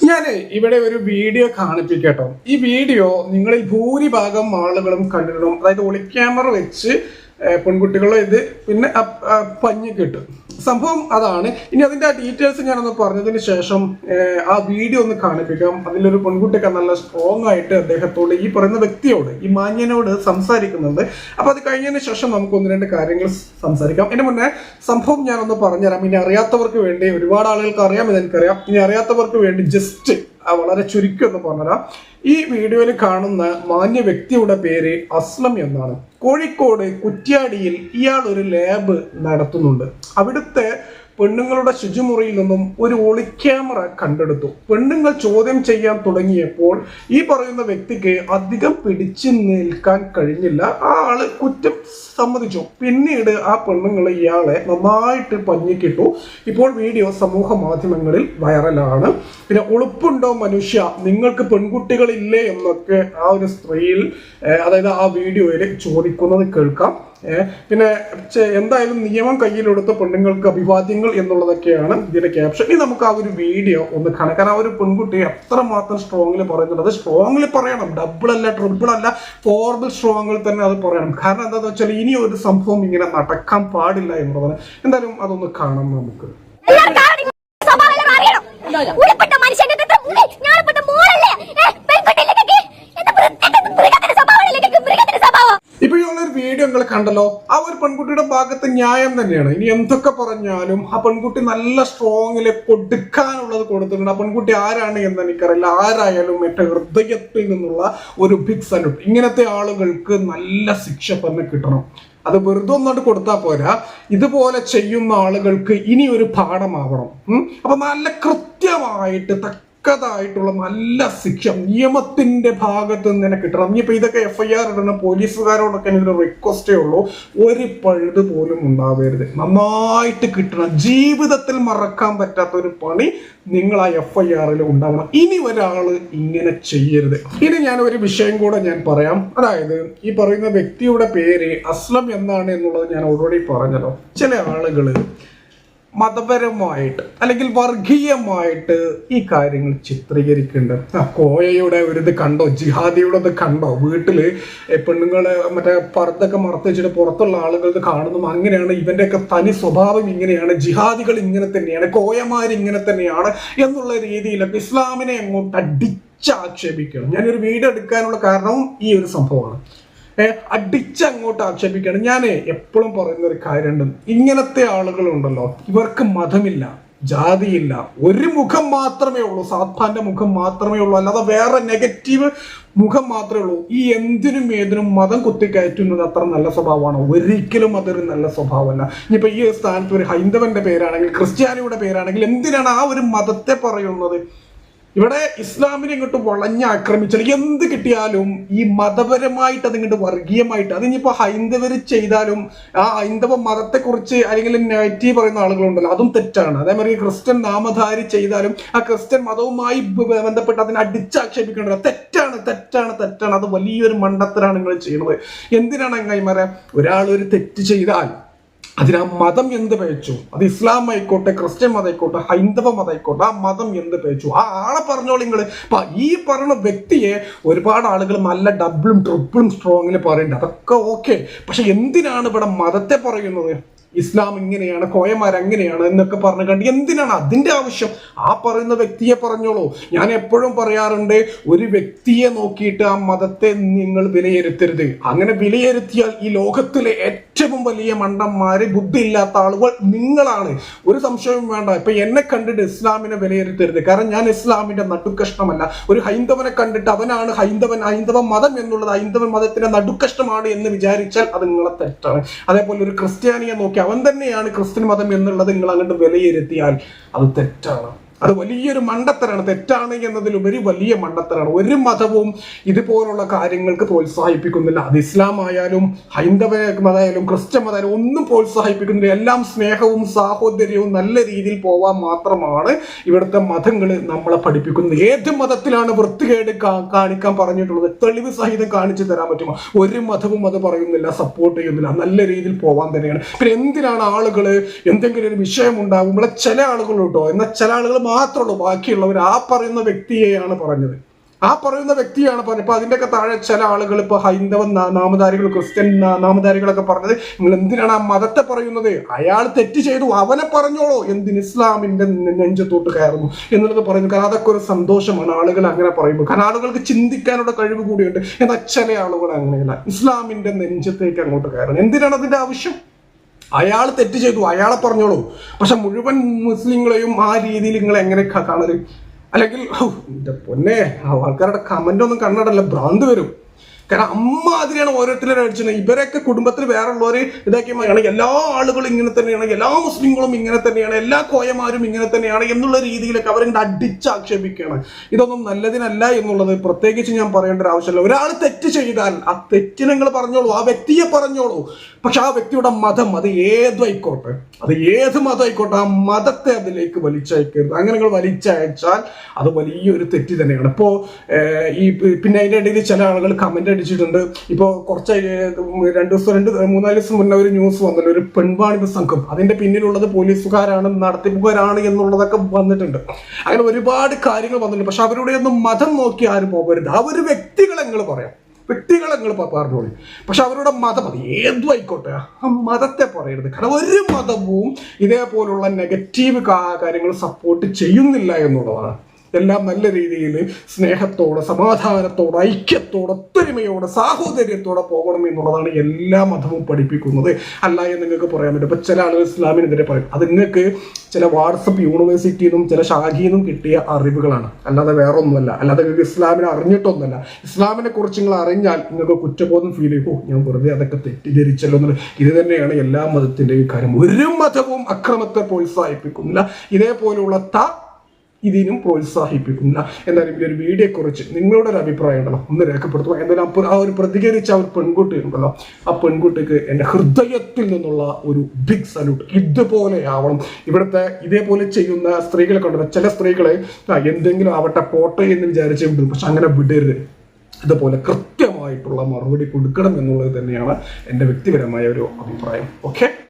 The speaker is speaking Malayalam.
ഞാൻ ഇവിടെ ഒരു വീഡിയോ കാണിപ്പിക്കട്ടോ. ഈ വീഡിയോ നിങ്ങളിൽ ഭൂരിഭാഗം ആളുകളും കണ്ടിട്ടുണ്ടാവും അതായത് ഒളിക്യാമറ വെച്ച് പെൺകുട്ടികളും ഇത് പിന്നെ പഞ്ഞ് കിട്ടും സംഭവം അതാണ്. ഇനി അതിന്റെ ആ ഡീറ്റെയിൽസ് ഞാനൊന്ന് പറഞ്ഞതിന് ശേഷം ആ വീഡിയോ ഒന്ന് കാണിപ്പിക്കാം. അതിലൊരു പെൺകുട്ടിയൊക്കെ നല്ല സ്ട്രോങ് ആയിട്ട് അദ്ദേഹത്തോട് ഈ പറയുന്ന വ്യക്തിയോട് ഈ മാന്യനോട് സംസാരിക്കുന്നുണ്ട്. അപ്പൊ അത് കഴിഞ്ഞതിന് ശേഷം നമുക്ക് ഒന്ന് രണ്ട് കാര്യങ്ങൾ സംസാരിക്കാം. എന്റെ മുന്നേ സംഭവം ഞാനൊന്ന് പറഞ്ഞുതരാം. ഇനി അറിയാത്തവർക്ക് വേണ്ടി ഒരുപാട് ആളുകൾക്ക് അറിയാമെന്ന് എനിക്കറിയാം ഇനി അറിയാത്തവർക്ക് വേണ്ടി ജസ്റ്റ് വളരെ ചുരുക്കം എന്ന് പറഞ്ഞുതരാം. ഈ വീഡിയോയിൽ കാണുന്ന മാന്യ വ്യക്തിയുടെ പേര് അസ്ലം എന്നാണ്. കോഴിക്കോട് കുറ്റ്യാടിയിൽ ഇയാൾ ഒരു ലാബ് നടത്തുന്നുണ്ട്. അവിടുത്തെ പെണ്ണുങ്ങളുടെ ശുചിമുറിയിൽ നിന്നും ഒരു ഒളിക്യാമറ കണ്ടെടുത്തു. പെണ്ണുങ്ങൾ ചോദ്യം ചെയ്യാൻ തുടങ്ങിയപ്പോൾ ഈ പറയുന്ന വ്യക്തിക്ക് അധികം പിടിച്ചു നിൽക്കാൻ കഴിഞ്ഞില്ല. ആ ആൾ കുറ്റം സമ്മതിച്ചു. പിന്നീട് ആ പെണ്ണുങ്ങൾ ഇയാളെ നന്നായിട്ട് പഞ്ഞിക്കിട്ടു. ഇപ്പോൾ വീഡിയോ സമൂഹ മാധ്യമങ്ങളിൽ വൈറലാണ്. പിന്നെ ഉളുപ്പുണ്ടോ മനുഷ്യ? നിങ്ങൾക്ക് പെൺകുട്ടികളില്ലേ? എന്നൊക്കെ ആ ഒരു സ്ത്രീയിൽ അതായത് ആ വീഡിയോയിൽ ചോദിക്കുന്നത് കേൾക്കാം. പിന്നെ എന്തായാലും നിയമം കയ്യിലെടുത്ത പെണ്ണുങ്ങൾക്ക് അഭിവാദ്യങ്ങൾ എന്നുള്ളതൊക്കെയാണ് ഇതിന്റെ ക്യാപ്ഷൻ ഇനി നമുക്ക് ആ ഒരു വീഡിയോ ഒന്ന് കാണാം. കാരണം ആ ഒരു പെൺകുട്ടി അത്രമാത്രം സ്ട്രോങ്ങിൽ പറയുന്നുണ്ട്. അത് സ്ട്രോങ്ങിൽ പറയണം. ഡബിൾ അല്ല ട്രിപ്പിൾ അല്ല ഫോർബിൾ സ്ട്രോങ്ങിൽ തന്നെ അത് പറയണം. കാരണം എന്താന്ന് വെച്ചാൽ ഇനി ഒരു സംഭവം ഇങ്ങനെ നടക്കാൻ പാടില്ല എന്നുള്ളതാണ്. എന്തായാലും അതൊന്ന് കാണാം നമുക്ക് എല്ലാവർക്കും ആ ഒരു സ്വഭാവം എല്ലാം അറിയണം. ഉരുപ്പെട്ട മനുഷ്യന്റെ അടുത്ത് ഉള്ളി, ഞാനിപ്പെട്ട മോളല്ലേ ഏ, പെൺകുട്ടിയില്ലേ ഇതൊക്കെ? എന്ത് വൃത്തികെട്ട മൃഗത്തിന്റെ സ്വഭാവമല്ലേ ഇതൊക്കെ? മൃഗത്തിന്റെ സ്വഭാവം ഇപ്പൊ ഈ ഉള്ള ഒരു വീഡിയോ നിങ്ങൾ കണ്ടല്ലോ ആ ഒരു പെൺകുട്ടിയുടെ ഭാഗത്ത് ന്യായം തന്നെയാണ്. ഇനി എന്തൊക്കെ പറഞ്ഞാലും ആ പെൺകുട്ടി നല്ല സ്ട്രോങ്ങിൽ കൊടുക്കാനുള്ളത് കൊടുത്തിട്ടുണ്ട്. ആ പെൺകുട്ടി ആരാണ് എന്ന് എനിക്കറിയില്ല. ആരായാലും എന്റെ ഹൃദയത്തിൽ നിന്നുള്ള ഒരു ബിഗ് സല്യൂട്ട് ഇങ്ങനത്തെ ആളുകൾക്ക് നല്ല ശിക്ഷ തന്നെ കിട്ടണം. അത് വെറുതെ ഒന്നോട്ട് കൊടുത്താൽ പോരാ. ഇതുപോലെ ചെയ്യുന്ന ആളുകൾക്ക് ഇനി ഒരു പാഠമാവണം. അപ്പൊ നല്ല കൃത്യമായിട്ട് തക്കതായിട്ടുള്ള നല്ല ശിക്ഷ നിയമത്തിന്റെ ഭാഗത്ത് നിന്ന് തന്നെ കിട്ടണം. ഇനിയിപ്പോ ഇതൊക്കെ എഫ് ഐ ആർ പോലീസുകാരോടൊക്കെ എനിക്കൊരു റിക്വസ്റ്റേ ഉള്ളൂ. ഒരു പഴുത് പോലും ഉണ്ടാവരുത്. നന്നായിട്ട് കിട്ടണം. ജീവിതത്തിൽ മറക്കാൻ പറ്റാത്ത ഒരു പണി നിങ്ങൾ ആ എഫ് ഐ ആറിൽ ഉണ്ടാവണം ഇനി ഒരാൾ ഇങ്ങനെ ചെയ്യരുത്. ഇനി ഞാൻ ഒരു വിഷയം കൂടെ ഞാൻ പറയാം. അതായത് ഈ പറയുന്ന വ്യക്തിയുടെ പേര് അസ്ലം എന്നാണ് എന്നുള്ളത് ഞാൻ ഓൾറെഡി പറഞ്ഞല്ലോ. ചില ആളുകൾ മതപരമായിട്ട് അല്ലെങ്കിൽ വർഗീയമായിട്ട് ഈ കാര്യങ്ങൾ ചിത്രീകരിക്കുന്നുണ്ട് ആ കോയയുടെ ഒരു ഇത് കണ്ടോ? ജിഹാദിയുടെ ഇത് കണ്ടോ? വീട്ടിൽ പെണ്ണുങ്ങളെ മറ്റേ പർദ്ദൊക്കെ മറത്ത് വെച്ചിട്ട് പുറത്തുള്ള ആളുകൾ കാണുന്നു. അങ്ങനെയാണ് ഇവന്റെയൊക്കെ തനി സ്വഭാവം ഇങ്ങനെയാണ്. ജിഹാദികൾ ഇങ്ങനെ തന്നെയാണ്. കോയമാർ ഇങ്ങനെ തന്നെയാണ് എന്നുള്ള രീതിയിലൊക്കെ ഇസ്ലാമിനെ അങ്ങോട്ട് അടിച്ചാക്ഷേപിക്കണം. ഞാനൊരു വീഡിയോ എടുക്കാനുള്ള കാരണവും ഈ ഒരു സംഭവമാണ്. അടിച്ചങ്ങോട്ട് ആക്ഷേപിക്കണം ഞാൻ എപ്പോഴും പറയുന്ന ഒരു കാര്യമുണ്ട്. ഇങ്ങനത്തെ ആളുകളുണ്ടല്ലോ ഇവർക്ക് മതമില്ല ജാതിയില്ല. ഒരു മുഖം മാത്രമേ ഉള്ളൂ. സാത്താന്റെ മുഖം മാത്രമേ ഉള്ളൂ. അല്ലാതെ വേറെ നെഗറ്റീവ് മുഖം മാത്രമേ ഉള്ളൂ. ഈ എന്തിനും ഏതിനും മതം കുത്തിക്കയറ്റുന്നത് അത്ര നല്ല സ്വഭാവമാണ്. ഒരിക്കലും അതൊരു നല്ല സ്വഭാവമല്ല. ഇനിയിപ്പോൾ ഈ സ്ഥാനത്ത് ഒരു ഹൈന്ദവന്റെ പേരാണെങ്കിൽ ക്രിസ്ത്യാനിയുടെ പേരാണെങ്കിൽ എന്തിനാണ് ആ ഒരു മതത്തെ പറയുന്നത്? ഇവിടെ ഇസ്ലാമിനെ ഇങ്ങോട്ട് വളഞ്ഞ് ആക്രമിച്ചാൽ എന്ത് കിട്ടിയാലും ഈ മതപരമായിട്ട് അതിങ്ങോട്ട് വർഗീയമായിട്ട് അതിനിപ്പോ ഹൈന്ദവർ ചെയ്താലും ആ ഹൈന്ദവ മതത്തെക്കുറിച്ച് അല്ലെങ്കിൽ നെഗറ്റീവ് പറയുന്ന ആളുകളുണ്ടല്ലോ അതും തെറ്റാണ്. അതേമാതിരി ക്രിസ്ത്യൻ നാമധാരി ചെയ്താലും ആ ക്രിസ്ത്യൻ മതവുമായി ബന്ധപ്പെട്ട് അതിനെ അടിച്ചാക്ഷേപിക്കേണ്ടത് തെറ്റാണ് തെറ്റാണ് തെറ്റാണ്. അത് വലിയൊരു മണ്ടത്തരാണ് നിങ്ങൾ ചെയ്യുന്നത്. എന്തിനാണ് അങ്ങായിമാരെ? ഒരാൾ ഒരു തെറ്റ് ചെയ്താൽ അതിന് ആ മതം എന്ത് പേച്ചു അത് ഇസ്ലാം ആയിക്കോട്ടെ ക്രിസ്ത്യൻ മതം ആയിക്കോട്ടെ ഹൈന്ദവ മതം ആയിക്കോട്ടെ ആ മതം എന്ത് പേച്ചു ആ ആളെ പറഞ്ഞോളൂ നിങ്ങൾ ഈ പറഞ്ഞ വ്യക്തിയെ ഒരുപാട് ആളുകൾ നല്ല ഡബിളും ട്രിപ്പിളും സ്ട്രോങ്ങിൽ പറയുന്നുണ്ട്. അതൊക്കെ ഓക്കെ. പക്ഷെ എന്തിനാണ് ഇവിടെ മതത്തെ പറയുന്നത്? ഇസ്ലാം ഇങ്ങനെയാണ് കോയമാർ അങ്ങനെയാണ് എന്നൊക്കെ പറഞ്ഞു കണ്ട് എന്തിനാണ് അതിന്റെ ആവശ്യം? ആ പറയുന്ന വ്യക്തിയെ പറഞ്ഞോളൂ. ഞാൻ എപ്പോഴും പറയാറുണ്ട് ഒരു വ്യക്തിയെ നോക്കിയിട്ട് ആ മതത്തെ നിങ്ങൾ വിലയിരുത്തരുത്. അങ്ങനെ വിലയിരുത്തിയാൽ ഈ ലോകത്തിലെ ഏറ്റവും വലിയ മണ്ടന്മാര് ബുദ്ധിയില്ലാത്ത ആളുകൾ നിങ്ങളാണ്. ഒരു സംശയവും വേണ്ട. ഇപ്പൊ എന്നെ കണ്ടിട്ട് ഇസ്ലാമിനെ വിലയിരുത്തരുത്. കാരണം ഞാൻ ഇസ്ലാമിന്റെ നടുക്കഷ്ണമല്ല. ഒരു ഹൈന്ദവനെ കണ്ടിട്ട് അവനാണ് ഹൈന്ദവൻ ഹൈന്ദവ മതം എന്നുള്ളത് ഹൈന്ദവ മതത്തിന്റെ നടുക്കഷ്ണമാണ് എന്ന് വിചാരിച്ചാൽ അത് നിങ്ങളെ തെറ്റാണ്. അതേപോലെ ഒരു ക്രിസ്ത്യാനിയെ നോക്കി അവൻ തന്നെയാണ് ക്രിസ്ത്യൻ മതം എന്നുള്ളത് നിങ്ങൾ അങ്ങോട്ട് വിലയിരുത്തിയാൽ അത് തെറ്റാണ്. അത് വലിയൊരു മണ്ടത്തരാണ്. തെറ്റാണ് എന്നതിലുപരി വലിയ മണ്ടത്തരാണ്. ഒരു മതവും ഇതുപോലുള്ള കാര്യങ്ങൾക്ക് പ്രോത്സാഹിപ്പിക്കുന്നില്ല. അത് ഇസ്ലാം ആയാലും ഹൈന്ദവ മതമായാലും ക്രിസ്ത്യൻ മതമായാലും ഒന്നും പ്രോത്സാഹിപ്പിക്കുന്നില്ല. എല്ലാം സ്നേഹവും സാഹോദര്യവും നല്ല രീതിയിൽ പോവാൻ മാത്രമാണ് ഇവിടുത്തെ മതങ്ങൾ നമ്മളെ പഠിപ്പിക്കുന്നത്. ഏത് മതത്തിലാണ് വൃത്തികേട് കാണിക്കാൻ പറഞ്ഞിട്ടുള്ളത്? തെളിവ് സഹിതം കാണിച്ചു തരാൻ പറ്റുമോ? ഒരു മതവും അത് പറയുന്നില്ല സപ്പോർട്ട് ചെയ്യുന്നില്ല. നല്ല രീതിയിൽ പോവാൻ തന്നെയാണ്. പിന്നെ എന്തിനാണ് ആളുകൾ എന്തെങ്കിലും ഒരു വിഷയം ഉണ്ടാകുമ്പോൾ ചില ആളുകൾ കേട്ടോ എന്നാൽ ചില ആളുകൾ മാത്രമേ ഉള്ളൂ ബാക്കിയുള്ളവർ ആ പറയുന്ന വ്യക്തിയെയാണ് പറഞ്ഞത്. ആ പറയുന്ന വ്യക്തിയാണ് പറഞ്ഞത്. ഇപ്പൊ അതിന്റെയൊക്കെ താഴെ ചില ആളുകൾ ഇപ്പൊ ഹൈന്ദവ നാമധാരികൾ ക്രിസ്ത്യൻ നാമധാരികളൊക്കെ പറഞ്ഞത് നിങ്ങൾ എന്തിനാണ് ആ മതത്തെ പറയുന്നത്? അയാൾ തെറ്റ് ചെയ്തു അവനെ പറഞ്ഞോളൂ. എന്തിന് ഇസ്ലാമിന്റെ നെഞ്ചത്തോട്ട് കയറുന്നു എന്നുള്ളത് പറയുന്നു. കാരണം അതൊക്കെ ഒരു സന്തോഷമാണ്. ആളുകൾ അങ്ങനെ പറയുമ്പോൾ. കാരണം ആളുകൾക്ക് ചിന്തിക്കാനുള്ള കഴിവ് കൂടിയുണ്ട്. എന്നാൽ ചില ആളുകൾ അങ്ങനെയല്ല. ഇസ്ലാമിന്റെ നെഞ്ചത്തേക്ക് അങ്ങോട്ട് കയറുന്നു. എന്തിനാണ് അതിന്റെ ആവശ്യം? അയാൾ തെറ്റ് ചെയ്തു അയാളെ പറഞ്ഞോളൂ. പക്ഷെ മുഴുവൻ മുസ്ലിങ്ങളെയും ആ രീതിയിൽ നിങ്ങൾ എങ്ങനെ കാണൽ? അല്ലെങ്കിൽ ഹൗ, എന്റെ പൊന്നെ ആൾക്കാരുടെ കമന്റ് ഒന്നും കണ്ടിടല്ല ഭ്രാന്ത് വരും. കാരണം അമ്മാതിരിയാണ് ഓരോരുത്തരും അടിച്ചത്. ഇവരൊക്കെ കുടുംബത്തിൽ വേറെ ഉള്ളവര് ഇതാക്കി മാറിയാണ് എല്ലാ ആളുകളും ഇങ്ങനെ തന്നെയാണ്. എല്ലാ മുസ്ലിങ്ങളും ഇങ്ങനെ തന്നെയാണ്. എല്ലാ കോയമാരും ഇങ്ങനെ തന്നെയാണ് എന്നുള്ള രീതിയിലൊക്കെ അവരിങ്ങനെ അടിച്ചാക്ഷേപിക്കുകയാണ്. ഇതൊന്നും നല്ലതിനല്ല എന്നുള്ളത് പ്രത്യേകിച്ച് ഞാൻ പറയേണ്ട ഒരു ആവശ്യമില്ല. ഒരാൾ തെറ്റ് ചെയ്താൽ ആ തെറ്റ് നിങ്ങൾ പറഞ്ഞോളൂ. ആ വ്യക്തിയെ പറഞ്ഞോളൂ. പക്ഷെ ആ വ്യക്തിയുടെ മതം അത് ഏതായിക്കോട്ടെ? അത് ഏത് മതം ആയിക്കോട്ടെ ആ മതത്തെ അതിലേക്ക് വലിച്ചയക്കരുത്. അങ്ങനെ നിങ്ങൾ വലിച്ചയച്ചാൽ അത് വലിയൊരു തെറ്റ് തന്നെയാണ്. ഇപ്പോ ഏഹ്, ഈ പിന്നെ അതിന്റെ ഇടയിൽ ചില ആളുകൾ കമന്റ് അടിച്ചിട്ടുണ്ട് ഇപ്പോ കുറച്ച് രണ്ട് ദിവസം രണ്ട് മൂന്നാൽ ദിവസം മുന്നേ ഒരു ന്യൂസ് വന്നല്ലോ ഒരു പെൺവാണിഭ സംഘം. അതിന്റെ പിന്നിലുള്ളത് പോലീസുകാരാണ് നടത്തിപ്പുകാരാണ് എന്നുള്ളതൊക്കെ വന്നിട്ടുണ്ട്. അങ്ങനെ ഒരുപാട് കാര്യങ്ങൾ വന്നിട്ടുണ്ട്. പക്ഷെ അവരുടെ ഒന്നും മതം നോക്കി ആരും പോകരുത്. ആ ഒരു വ്യക്തികളെ നിങ്ങൾ പറയാം. വ്യക്തികളെ നിങ്ങൾ പറഞ്ഞോളി. പക്ഷെ അവരുടെ മതം അത് ഏതും ആയിക്കോട്ടെ ആ മതത്തെ പറയരുത്. കാരണം ഒരു മതവും ഇതേപോലുള്ള നെഗറ്റീവ് കാര്യങ്ങൾ സപ്പോർട്ട് ചെയ്യുന്നില്ല എന്നുള്ളതാണ്. എല്ലാം നല്ല രീതിയിൽ സ്നേഹത്തോടെ സമാധാനത്തോടെ ഐക്യത്തോടെ ഒത്തൊരുമയോടെ സാഹോദര്യത്തോടെ പോകണം എന്നുള്ളതാണ് എല്ലാ മതവും പഠിപ്പിക്കുന്നത്. അല്ല എന്ന് നിങ്ങൾക്ക് പറയാൻ പറ്റും. ഇപ്പം ചില ആളുകൾ ഇസ്ലാമിനെതിരെ പറയും. അത് നിങ്ങൾക്ക് ചില വാട്സപ്പ് യൂണിവേഴ്സിറ്റിയിൽ നിന്നും ചില ശാഖയിൽ നിന്നും കിട്ടിയ അറിവുകളാണ്. അല്ലാതെ വേറെ ഒന്നുമല്ല അല്ലാതെ നിങ്ങൾക്ക് ഇസ്ലാമിനെ അറിഞ്ഞിട്ടൊന്നുമല്ല. ഇസ്ലാമിനെ കുറിച്ച് നിങ്ങൾ അറിഞ്ഞാൽ നിങ്ങൾക്ക് കുറ്റബോധം ഫീൽ ചെയ്യും. ഓ ഞാൻ വെറുതെ അതൊക്കെ തെറ്റിദ്ധരിച്ചല്ലോ എന്നുള്ളത് ഇത് തന്നെയാണ് എല്ലാ മതത്തിന്റെയും കാര്യം. ഒരു മതവും അക്രമത്തെ പ്രോത്സാഹിപ്പിക്കുന്നില്ല. ഇതേപോലുള്ള ത ഇതിനും പ്രോത്സാഹിപ്പിക്കുന്നില്ല എന്തായാലും ഈ ഒരു വീഡിയോയെ കുറിച്ച് നിങ്ങളുടെ ഒരു അഭിപ്രായം ഉണ്ടല്ലോ? ഒന്ന് രേഖപ്പെടുത്തുക. എന്തായാലും ആ ഒരു പ്രതികരിച്ച ആ ഒരു പെൺകുട്ടി ഉണ്ടല്ലോ ആ പെൺകുട്ടിക്ക് എന്റെ ഹൃദയത്തിൽ നിന്നുള്ള ഒരു ബിഗ് സല്യൂട്ട് ഇതുപോലെ ആവണം. ഇവിടുത്തെ ഇതേപോലെ ചെയ്യുന്ന സ്ത്രീകളെ കണ്ടല്ലോ ചില സ്ത്രീകളെ എന്തെങ്കിലും ആവട്ടെ പോട്ടെ എന്ന് വിചാരിച്ചേ വിടും. പക്ഷെ അങ്ങനെ വിടരുത്. ഇതുപോലെ കൃത്യമായിട്ടുള്ള മറുപടി കൊടുക്കണം എന്നുള്ളത് തന്നെയാണ് എന്റെ വ്യക്തിപരമായ ഒരു അഭിപ്രായം. ഓക്കെ